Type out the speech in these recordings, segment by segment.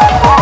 Woo!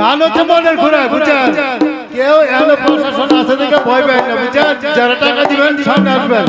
গান হচ্ছে মনের ঘোরা বুঝছেন? কেউ এমন প্রশাসন আছে দেখে ভয় পায় না, বুঝছেন? যারা টাকা দিবেন, সামনে আসবেন।